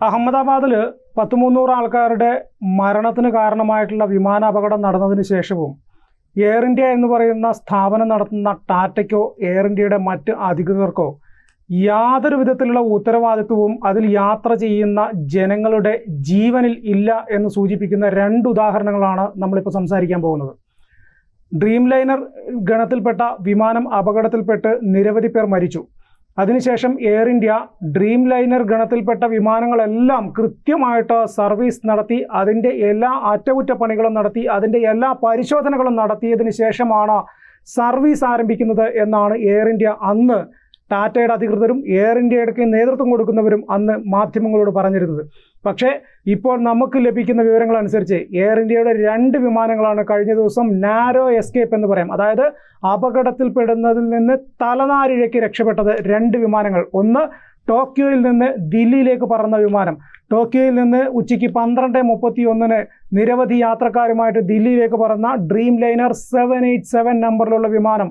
അഹമ്മദാബാദിൽ പത്ത് മുന്നൂറ് ആൾക്കാരുടെ മരണത്തിന് കാരണമായിട്ടുള്ള വിമാന അപകടം നടന്നതിന് ശേഷവും എയർ ഇന്ത്യ എന്ന് പറയുന്ന സ്ഥാപനം നടത്തുന്ന ടാറ്റയ്ക്കോ എയർ ഇന്ത്യയുടെ മറ്റ് അധികൃതർക്കോ യാതൊരു വിധത്തിലുള്ള ഉത്തരവാദിത്വവും അതിൽ യാത്ര ചെയ്യുന്ന ജനങ്ങളുടെ ജീവനിൽ ഇല്ല എന്ന് സൂചിപ്പിക്കുന്ന രണ്ട് ഉദാഹരണങ്ങളാണ് നമ്മളിപ്പോൾ സംസാരിക്കാൻ പോകുന്നത്. ഡ്രീം ലൈനർ ഗണത്തിൽപ്പെട്ട വിമാനം അപകടത്തിൽപ്പെട്ട് നിരവധി പേർ മരിച്ചു. അതിനുശേഷം എയർ ഇന്ത്യ ഡ്രീം ലൈനർ ഗണത്തിൽപ്പെട്ട വിമാനങ്ങളെല്ലാം കൃത്യമായിട്ട് സർവീസ് നടത്തി അതിന്റെ എല്ലാ അറ്റകുറ്റപ്പണികളും നടത്തി അതിന്റെ എല്ലാ പരിശോധനകളും നടത്തിയതിന് ശേഷമാണ് സർവീസ് ആരംഭിക്കുന്നത് എന്നാണ് എയർ ഇന്ത്യ അന്ന് ടാറ്റയുടെ അധികൃതരും എയർ ഇന്ത്യയുടെ നേതൃത്വം കൊടുക്കുന്നവരും അന്ന് മാധ്യമങ്ങളോട് പറഞ്ഞിരുന്നത്. പക്ഷേ ഇപ്പോൾ നമുക്ക് ലഭിക്കുന്ന വിവരങ്ങൾ അനുസരിച്ച് എയർ ഇന്ത്യയുടെ രണ്ട് വിമാനങ്ങളാണ് കഴിഞ്ഞ ദിവസം നാരോ എസ്കേപ്പ് എന്ന് പറയാം. അതായത് അപകടത്തിൽപ്പെടുന്നതിൽ നിന്ന് തലനാരിഴയ്ക്ക് രക്ഷപ്പെട്ടത് രണ്ട് വിമാനങ്ങൾ. ഒന്ന് ടോക്കിയോയിൽ നിന്ന് ദില്ലിയിലേക്ക് പറന്ന വിമാനം. ടോക്കിയോയിൽ നിന്ന് ഉച്ചയ്ക്ക് പന്ത്രണ്ട് മുപ്പത്തി ഒന്നിന് നിരവധി യാത്രക്കാരുമായിട്ട് ദില്ലിയിലേക്ക് പറന്ന dream liner seven eight seven നമ്പറിലുള്ള വിമാനം.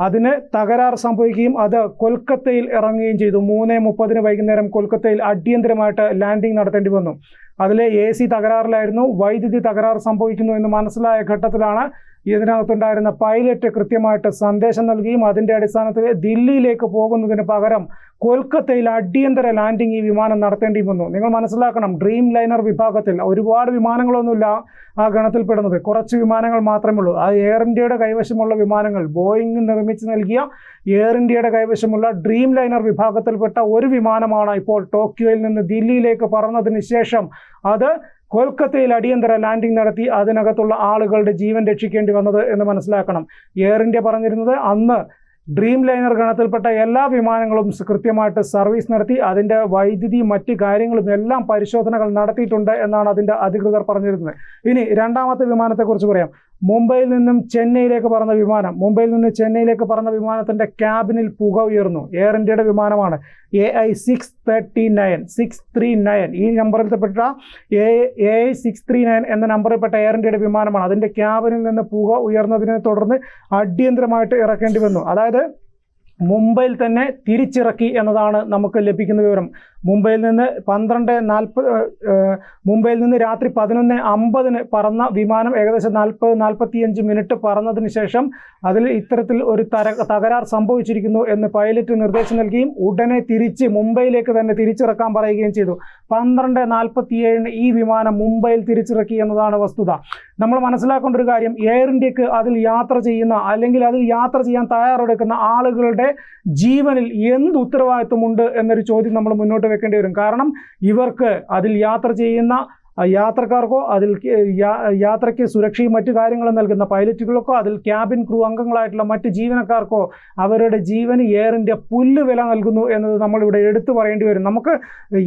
അതിന് തകരാർ സംഭവിക്കുകയും അത് കൊൽക്കത്തയിൽ ഇറങ്ങുകയും ചെയ്തു. മൂന്ന് മുപ്പതിന് വൈകുന്നേരം കൊൽക്കത്തയിൽ അടിയന്തരമായിട്ട് ലാൻഡിംഗ് നടത്തേണ്ടി വന്നു. അതിലെ എ സി തകരാറിലായിരുന്നു. വൈദ്യുതി തകരാർ സംഭവിക്കുന്നു എന്ന് മനസ്സിലായ ഘട്ടത്തിലാണ് ഇതിനകത്തുണ്ടായിരുന്ന പൈലറ്റ് കൃത്യമായിട്ട് സന്ദേശം നൽകുകയും അതിന്റെ അടിസ്ഥാനത്തിൽ ദില്ലിയിലേക്ക് പോകുന്നതിന് പകരം കൊൽക്കത്തയിൽ അടിയന്തര ലാൻഡിംഗ് ഈ വിമാനം നടത്തേണ്ടി വന്നു. നിങ്ങൾ മനസ്സിലാക്കണം ഡ്രീം ലൈനർ വിഭാഗത്തിൽ ഒരുപാട് വിമാനങ്ങളൊന്നുമില്ല ആ ഗണത്തിൽപ്പെടുന്നത്. കുറച്ച് വിമാനങ്ങൾ മാത്രമേ ഉള്ളൂ. ആ എയർ ഇന്ത്യയുടെ കൈവശമുള്ള വിമാനങ്ങൾ ബോയിങ് നിർമ്മിച്ച് നൽകിയ എയർ ഇന്ത്യയുടെ കൈവശമുള്ള ഡ്രീം ലൈനർ വിഭാഗത്തിൽപ്പെട്ട ഒരു വിമാനമാണ് ഇപ്പോൾ ടോക്കിയോയിൽ നിന്ന് ദില്ലിയിലേക്ക് പറന്നതിന് ശേഷം. അത് കൊൽക്കത്തയിൽ അടിയന്തര ലാൻഡിംഗ് നടത്തി അതിനകത്തുള്ള ആളുകളുടെ ജീവൻ രക്ഷിക്കേണ്ടി വന്നത് എന്ന് മനസ്സിലാക്കണം. എയർ ഇന്ത്യ പറഞ്ഞിരുന്നത് അന്ന് ഡ്രീം ലൈനർ ഗണത്തിൽപ്പെട്ട എല്ലാ വിമാനങ്ങളും കൃത്യമായിട്ട് സർവീസ് നടത്തി. അതിന്റെ വൈദ്യുതി മറ്റ് കാര്യങ്ങളും എല്ലാം പരിശോധനകൾ നടത്തിയിട്ടുണ്ട് എന്നാണ് അതിന്റെ അധികൃതർ പറഞ്ഞിരുന്നത്. ഇനി രണ്ടാമത്തെ വിമാനത്തെക്കുറിച്ച് പറയാം. മുംബൈയിൽ നിന്നും ചെന്നൈയിലേക്ക് പറന്ന വിമാനം മുംബൈയിൽ നിന്ന് ചെന്നൈയിലേക്ക് പറന്ന വിമാനത്തിന്റെ ക്യാബിനിൽ പുക ഉയർന്നു. എയർ ഇന്ത്യയുടെ വിമാനമാണ്. A I six thirty nine six three nine ഈ നമ്പറിൽപ്പെട്ട A A I six three nine എന്ന നമ്പറിൽപ്പെട്ട എയർ ഇന്ത്യയുടെ വിമാനമാണ്. അതിന്റെ ക്യാബിനിൽ നിന്ന് പുക ഉയർന്നതിനെ തുടർന്ന് അടിയന്തരമായിട്ട് ഇറക്കേണ്ടി വന്നു. അതായത് മുംബൈയിൽ തന്നെ തിരിച്ചിറക്കി എന്നതാണ് നമുക്ക് ലഭിക്കുന്ന വിവരം. മുംബൈയിൽ നിന്ന് പന്ത്രണ്ട് നാൽപ്പത് മുംബൈയിൽ നിന്ന് രാത്രി പതിനൊന്ന് അമ്പതിന് പറന്ന വിമാനം ഏകദേശം നാൽപ്പത് നാൽപ്പത്തിയഞ്ച് മിനിറ്റ് പറന്നതിന് ശേഷം അതിൽ ഇത്തരത്തിൽ ഒരു തര തകരാർ സംഭവിച്ചിരിക്കുന്നു എന്ന് പൈലറ്റ് നിർദ്ദേശം നൽകുകയും ഉടനെ തിരിച്ച് മുംബൈയിലേക്ക് തന്നെ തിരിച്ചിറക്കാൻ പറയുകയും ചെയ്തു. പന്ത്രണ്ട് നാൽപ്പത്തിയേഴിന് ഈ വിമാനം മുംബൈയിൽ തിരിച്ചിറക്കി എന്നതാണ് വസ്തുത. നമ്മൾ മനസ്സിലാക്കേണ്ട ഒരു കാര്യം എയർ ഇന്ത്യയ്ക്ക് അതിൽ യാത്ര ചെയ്യുന്ന അല്ലെങ്കിൽ അതിൽ യാത്ര ചെയ്യാൻ തയ്യാറെടുക്കുന്ന ആളുകളുടെ ജീവനിൽ എന്ത് ഉത്തരവാദിത്വമുണ്ട് എന്നൊരു ചോദ്യം നമ്മൾ മുന്നോട്ട് വെക്കേണ്ടി വരും. കാരണം ഇവർക്ക് അതിൽ യാത്ര ചെയ്യുന്ന യാത്രക്കാർക്കോ അതിൽ യാത്രയ്ക്ക് സുരക്ഷയും മറ്റു കാര്യങ്ങളും നൽകുന്ന പൈലറ്റുകൾക്കോ അതിൽ ക്യാബിൻ ക്രൂ അംഗങ്ങളായിട്ടുള്ള മറ്റ് ജീവനക്കാർക്കോ അവരുടെ ജീവന് എയറിന്റെ പുല്ല് വില നൽകുന്നു എന്നത് നമ്മളിവിടെ എടുത്തു പറയേണ്ടി വരും. നമുക്ക്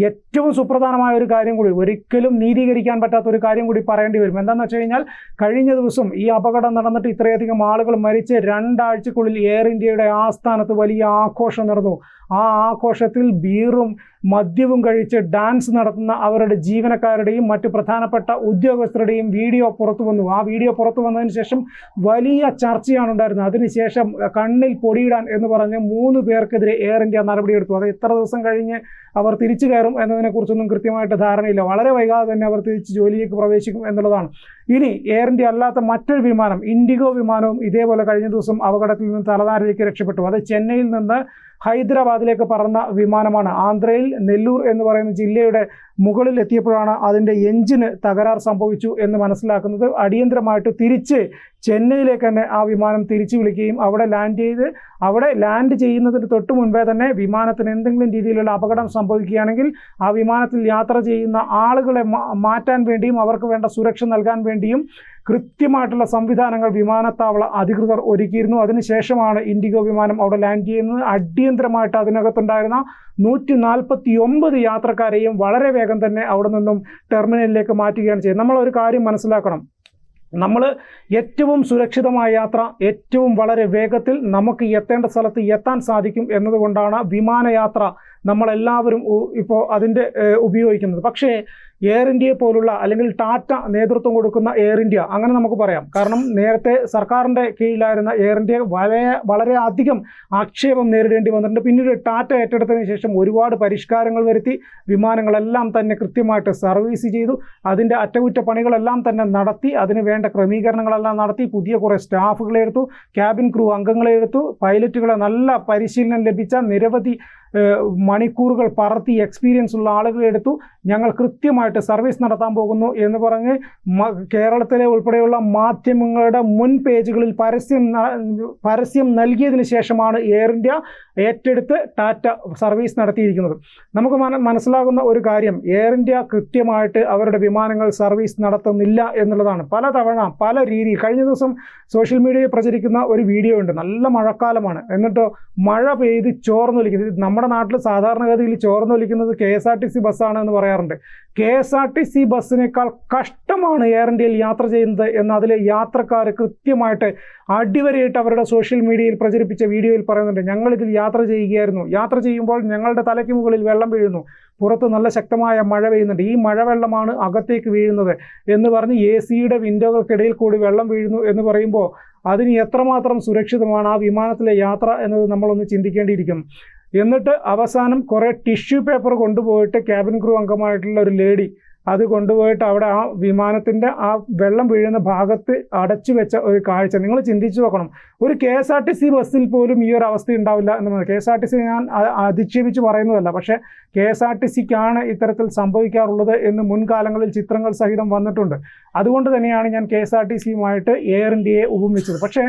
ഏറ്റവും സുപ്രധാനമായ ഒരു കാര്യം കൂടി ഒരിക്കലും നീതീകരിക്കാൻ പറ്റാത്ത ഒരു കാര്യം കൂടി പറയേണ്ടി വരും. എന്താണെന്ന് വെച്ച് കഴിഞ്ഞാൽ കഴിഞ്ഞ ദിവസം ഈ അപകടം നടന്നിട്ട് ഇത്രയധികം ആളുകൾ മരിച്ച് രണ്ടാഴ്ചക്കുള്ളിൽ എയർ ഇന്ത്യയുടെ ആസ്ഥാനത്ത് വലിയ ആഘോഷം നടന്നു. ആ ആഘോഷത്തിൽ ബീറും മദ്യവും കഴിച്ച് ഡാൻസ് നടത്തുന്ന അവരുടെ ജീവനക്കാരുടെയും മറ്റു പ്രധാനപ്പെട്ട ഉദ്യോഗസ്ഥരുടെയും വീഡിയോ പുറത്തു വന്നു. ആ വീഡിയോ പുറത്തു വന്നതിന് ശേഷം വലിയ ചർച്ചയാണ് ഉണ്ടായിരുന്നത്. അതിനുശേഷം കണ്ണിൽ പൊടിയിടാൻ എന്ന് പറഞ്ഞ് മൂന്ന് പേർക്കെതിരെ എയർ ഇന്ത്യ നടപടിയെടുത്തു. അത് എത്ര ദിവസം കഴിഞ്ഞ് അവർ തിരിച്ചു കയറും എന്നതിനെക്കുറിച്ചൊന്നും കൃത്യമായിട്ട് ധാരണയില്ല. വളരെ വൈകാതെ തന്നെ അവർ തിരിച്ച് ജോലിയിലേക്ക് പ്രവേശിക്കും എന്നുള്ളതാണ്. ഇനി എയർ ഇന്ത്യ അല്ലാത്ത മറ്റൊരു വിമാനം ഇൻഡിഗോ വിമാനവും ഇതേപോലെ കഴിഞ്ഞ ദിവസം അപകടത്തിൽ നിന്ന് തലനാരിലേക്ക് രക്ഷപ്പെട്ടു. അത് ചെന്നൈയിൽ നിന്ന് ഹൈദരാബാദിലേക്ക് പറന്ന വിമാനമാണ്. ആന്ധ്രയിൽ നെല്ലൂർ എന്ന് പറയുന്ന ജില്ലയുടെ മുകളിൽ എത്തിയപ്പോഴാണ് അതിന്റെ എഞ്ചിന് തകരാർ സംഭവിച്ചു എന്ന് മനസ്സിലാക്കുന്നത്. അടിയന്തരമായിട്ട് തിരിച്ച് ചെന്നൈയിലേക്ക് തന്നെ ആ വിമാനം തിരിച്ചു വിളിക്കുകയും അവിടെ ലാൻഡ് ചെയ്ത് അവിടെ ലാൻഡ് ചെയ്യുന്നതിന് തൊട്ട് മുൻപേ തന്നെ വിമാനത്തിന് എന്തെങ്കിലും രീതിയിലുള്ള അപകടം സംഭവിക്കുകയാണെങ്കിൽ ആ വിമാനത്തിൽ യാത്ര ചെയ്യുന്ന ആളുകളെ മാറ്റാൻ വേണ്ടിയും അവർക്ക് വേണ്ട സുരക്ഷ നൽകാൻ വേണ്ടിയും കൃത്യമായിട്ടുള്ള സംവിധാനങ്ങൾ വിമാനത്താവള അധികൃതർ ഒരുക്കിയിരുന്നു. അതിനുശേഷമാണ് ഇൻഡിഗോ വിമാനം അവിടെ ലാൻഡ് ചെയ്യുന്നത്. അടിയന്തരമായിട്ട് അതിനകത്തുണ്ടായിരുന്ന നൂറ്റി നാൽപ്പത്തി ഒമ്പത് യാത്രക്കാരെയും വളരെ വേഗം തന്നെ അവിടെ നിന്നും ടെർമിനലിലേക്ക് മാറ്റുകയാണ് ചെയ്യുന്നത് നമ്മൾ ഒരു കാര്യം മനസ്സിലാക്കണം. നമ്മൾ ഏറ്റവും സുരക്ഷിതമായ യാത്ര ഏറ്റവും വളരെ വേഗത്തിൽ നമുക്ക് എത്തേണ്ട സ്ഥലത്ത് എത്താൻ സാധിക്കും എന്നതുകൊണ്ടാണ് വിമാനയാത്ര നമ്മളെല്ലാവരും ഇപ്പോൾ അതിന്റെ ഉപയോഗിക്കുന്നത്. പക്ഷേ എയർ ഇന്ത്യയെ പോലുള്ള അല്ലെങ്കിൽ ടാറ്റ നേതൃത്വം കൊടുക്കുന്ന എയർ ഇന്ത്യ അങ്ങനെ നമുക്ക് പറയാം. കാരണം നേരത്തെ സർക്കാരിന്റെ കീഴിലായിരുന്ന എയർ ഇന്ത്യ വളരെ വളരെ അധികം ആക്ഷേപം നേരിടേണ്ടി വന്നിട്ടുണ്ട്. പിന്നീട് ടാറ്റ ഏറ്റെടുത്തതിന് ശേഷം ഒരുപാട് പരിഷ്കാരങ്ങൾ വരുത്തി. വിമാനങ്ങളെല്ലാം തന്നെ കൃത്യമായിട്ട് സർവീസ് ചെയ്തു. അതിന്റെ അറ്റകുറ്റപ്പണികളെല്ലാം തന്നെ നടത്തി. അതിന് വേണ്ട ക്രമീകരണങ്ങളെല്ലാം നടത്തി. പുതിയ കുറേ സ്റ്റാഫുകളെ എടുത്തു. ക്യാബിൻ ക്രൂ അംഗങ്ങളെ എടുത്തു. പൈലറ്റുകളെ നല്ല പരിശീലനം ലഭിച്ച നിരവധി മണിക്കൂറുകൾ പറത്തി എക്സ്പീരിയൻസ് ഉള്ള ആളുകളെ എടുത്തു. ഞങ്ങൾ കൃത്യമായിട്ട് സർവീസ് നടത്താൻ പോകുന്നു എന്ന് പറഞ്ഞ് കേരളത്തിലെ ഉൾപ്പെടെയുള്ള മാധ്യമങ്ങളുടെ മുൻ പേജുകളിൽ പരസ്യം പരസ്യം നൽകിയതിന് ശേഷമാണ് എയർ ഇന്ത്യ ഏറ്റെടുത്ത് ടാറ്റ സർവീസ് നടത്തിയിരിക്കുന്നത്. നമുക്ക് മനസ്സിലാകുന്ന ഒരു കാര്യം എയർ ഇന്ത്യ കൃത്യമായിട്ട് അവരുടെ വിമാനങ്ങൾ സർവീസ് നടത്തുന്നില്ല എന്നുള്ളതാണ്. പല തവണ പല രീതിയിൽ കഴിഞ്ഞ ദിവസം സോഷ്യൽ മീഡിയയിൽ പ്രചരിക്കുന്ന ഒരു വീഡിയോ ഉണ്ട് നല്ല മഴക്കാലമാണ്. എന്നിട്ടോ മഴ പെയ്ത് ചോർന്നൊലിക്കുന്നത് നമ്മുടെ നാട്ടിൽ സാധാരണഗതിയിൽ ചോർന്നൊലിക്കുന്നത് K S R T C ബസ്സാണ് എന്ന് പറയാറുണ്ട്. K S R T C ബസ്സിനേക്കാൾ കഷ്ടമാണ് എയർ ഇന്ത്യയിൽ യാത്ര ചെയ്യുന്നത് എന്ന് അതിലെ യാത്രക്കാർ കൃത്യമായിട്ട് അടിവരയിട്ട് അവരുടെ സോഷ്യൽ മീഡിയയിൽ പ്രചരിപ്പിച്ച വീഡിയോയിൽ പറയുന്നുണ്ട്. ഞങ്ങൾ ഇതിൽ യാത്ര ചെയ്യുകയായിരുന്നു. യാത്ര ചെയ്യുമ്പോൾ ഞങ്ങളുടെ തലയ്ക്ക് മുകളിൽ വെള്ളം വീഴുന്നു. പുറത്ത് നല്ല ശക്തമായ മഴ പെയ്യുന്നുണ്ട്. ഈ മഴവെള്ളമാണ് അകത്തേക്ക് വീഴുന്നത് എന്ന് പറഞ്ഞ് എ സിയുടെ വിൻഡോകൾക്കിടയിൽ കൂടി വെള്ളം വീഴുന്നു എന്ന് പറയുമ്പോൾ അതിന് എത്രമാത്രം സുരക്ഷിതമാണ് ആ വിമാനത്തിലെ യാത്ര എന്നത് നമ്മളൊന്ന് ചിന്തിക്കേണ്ടിയിരിക്കുന്നു. എന്നിട്ട് അവസാനം കുറേ ടിഷ്യൂ പേപ്പർ കൊണ്ടുപോയിട്ട് ക്യാബിൻ ക്രൂ അംഗമായിട്ടുള്ള ഒരു ലേഡി അത് കൊണ്ടുപോയിട്ട് അവിടെ ആ വിമാനത്തിന്റെ ആ വെള്ളം വീഴുന്ന ഭാഗത്ത് അടച്ചു വെച്ച ഒരു കാഴ്ച. നിങ്ങൾ ചിന്തിച്ചു നോക്കണം. ഒരു K S R T C ബസ്സിൽ പോലും ഈ ഒരു അവസ്ഥ ഉണ്ടാവില്ല എന്ന് K S R T C ഞാൻ അധിക്ഷേപിച്ച് പറയുന്നതല്ല. പക്ഷേ കെ എസ് ആർ ടി സിക്കാണ് ഇത്തരത്തിൽ സംഭവിക്കാറുള്ളത് എന്ന് മുൻകാലങ്ങളിൽ ചിത്രങ്ങൾ സഹിതം വന്നിട്ടുണ്ട്. അതുകൊണ്ട് തന്നെയാണ് ഞാൻ കെ എസ് ആർ ടി സിയുമായിട്ട് എയർ ഇന്ത്യയെ ഉപമിച്ചത്. പക്ഷേ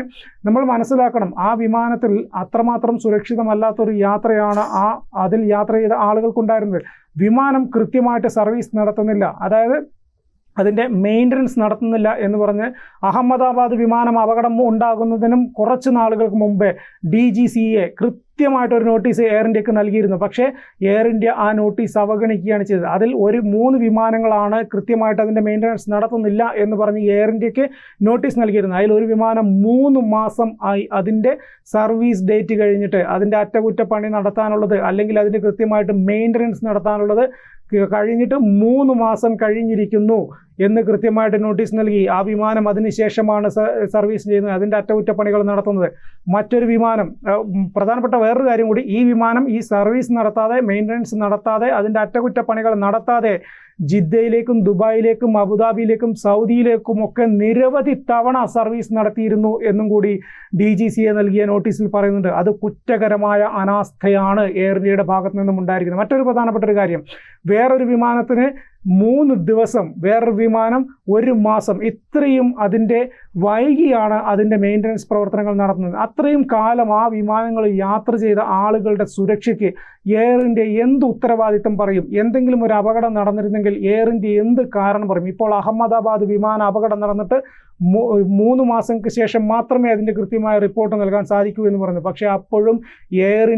നമ്മൾ മനസ്സിലാക്കണം ആ വിമാനത്തിൽ അത്രമാത്രം സുരക്ഷിതമല്ലാത്തൊരു യാത്രയാണ് ആ അതിൽ യാത്ര ചെയ്ത ആളുകൾക്കുണ്ടായിരുന്നത്. വിമാനം കൃത്യമായിട്ട് സർവീസ് നടത്തുന്നില്ല. അതായത് അതിന്റെ മെയിന്റനൻസ് നടത്തുന്നില്ല എന്ന് പറഞ്ഞ് അഹമ്മദാബാദ് വിമാനം അപകടം ഉണ്ടാകുന്നതിനും കുറച്ച് നാളുകൾക്ക് മുമ്പേ ഡി ജി സി എ കൃത്യമായിട്ടൊരു നോട്ടീസ് എയർ ഇന്ത്യയ്ക്ക് നൽകിയിരുന്നു. പക്ഷേ എയർ ഇന്ത്യ ആ നോട്ടീസ് അവഗണിക്കുകയാണ് ചെയ്തത്. അതിൽ ഒരു മൂന്ന് വിമാനങ്ങളാണ് കൃത്യമായിട്ട് അതിന്റെ മെയിന്റനൻസ് നടത്തുന്നില്ല എന്ന് പറഞ്ഞ് എയർ ഇന്ത്യയ്ക്ക് നോട്ടീസ് നൽകിയിരുന്നു. അതിൽ ഒരു വിമാനം മൂന്ന് മാസം ആയി അതിന്റെ സർവീസ് ഡേറ്റ് കഴിഞ്ഞിട്ട് അതിന്റെ അറ്റകുറ്റപ്പണി നടത്താനുള്ളത് അല്ലെങ്കിൽ അതിന്റെ കൃത്യമായിട്ട് മെയിന്റനൻസ് നടത്താനുള്ളത് കഴിഞ്ഞിട്ട് മൂന്ന് മാസം കഴിഞ്ഞിരിക്കുന്നു എന്ന് കൃത്യമായിട്ട് നോട്ടീസ് നൽകി. ആ വിമാനം അതിനുശേഷമാണ് സർവീസ് ചെയ്യുന്നത്. അതിന്റെ അറ്റകുറ്റപ്പണികൾ നടത്തുന്നത്. മറ്റൊരു വിമാനം പ്രധാനപ്പെട്ട വേറൊരു കാര്യം കൂടി ഈ വിമാനം ഈ സർവീസ് നടത്താതെ മെയിന്റനൻസ് നടത്താതെ അതിന്റെ അറ്റകുറ്റപ്പണികൾ നടത്താതെ ജിദ്ദയിലേക്കും ദുബായിലേക്കും അബുദാബിയിലേക്കും സൗദിയിലേക്കും ഒക്കെ നിരവധി തവണ സർവീസ് നടത്തിയിരുന്നു എന്നും കൂടി ഡി ജി സി എ നൽകിയ നോട്ടീസിൽ പറയുന്നുണ്ട്. അത് കുറ്റകരമായ അനാസ്ഥയാണ് എയർ ഇന്ത്യയുടെ ഭാഗത്തു നിന്നും ഉണ്ടായിരിക്കുന്നത്. മറ്റൊരു പ്രധാനപ്പെട്ട ഒരു കാര്യം വേറൊരു വിമാനത്തിന് മൂന്ന് ദിവസം വേറൊരു വിമാനം ഒരു മാസം ഇത്രയും അതിന്റെ വൈകിയാണ് അതിന്റെ മെയിന്റനൻസ് പ്രവർത്തനങ്ങൾ നടത്തുന്നത്. അത്രയും കാലം ആ വിമാനങ്ങൾ യാത്ര ചെയ്ത ആളുകളുടെ സുരക്ഷയ്ക്ക് എയർ ഇന്ത്യ എന്ത് ഉത്തരവാദിത്തം പറയും? എന്തെങ്കിലും ഒരു അപകടം നടന്നിരുന്നെങ്കിൽ എയർ ഇന്ത്യ എന്ത് കാരണം പറയും? ഇപ്പോൾ അഹമ്മദാബാദ് വിമാന അപകടം നടന്നിട്ട് മൂന്ന് മാസങ്ങൾക്ക് ശേഷം മാത്രമേ അതിന്റെ കൃത്യമായ റിപ്പോർട്ട് നൽകാൻ സാധിക്കൂ എന്ന് പറഞ്ഞു. പക്ഷേ അപ്പോഴും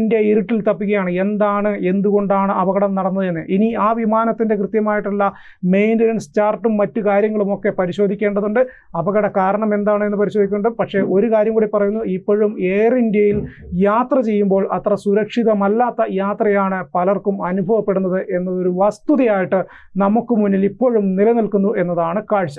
ഇന്ത്യ ഇരുട്ടിൽ തപ്പിക്കുകയാണ്. എന്താണ് എന്തുകൊണ്ടാണ് അപകടം നടന്നതെന്ന്? ഇനി ആ വിമാനത്തിന്റെ കൃത്യമായിട്ടുള്ള മെയിന്റനൻസ് ചാർട്ടും മറ്റു കാര്യങ്ങളുമൊക്കെ പരിശോധിക്കേണ്ടതുണ്ട്. അപകട കാരണം എന്താണ് എന്ന് പരിശോധിക്കേണ്ടത് പക്ഷേ ഒരു കാര്യം കൂടി പറയുന്നു. ഇപ്പോഴും എയർ ഇന്ത്യയിൽ യാത്ര ചെയ്യുമ്പോൾ അത്ര സുരക്ഷിതമല്ലാത്ത യാത്രയാണ് പലർക്കും അനുഭവപ്പെടുന്നത് എന്നതൊരു വസ്തുതയായിട്ട് നമുക്ക് മുന്നിൽ ഇപ്പോഴും നിലനിൽക്കുന്നു എന്നതാണ് കാഴ്ച.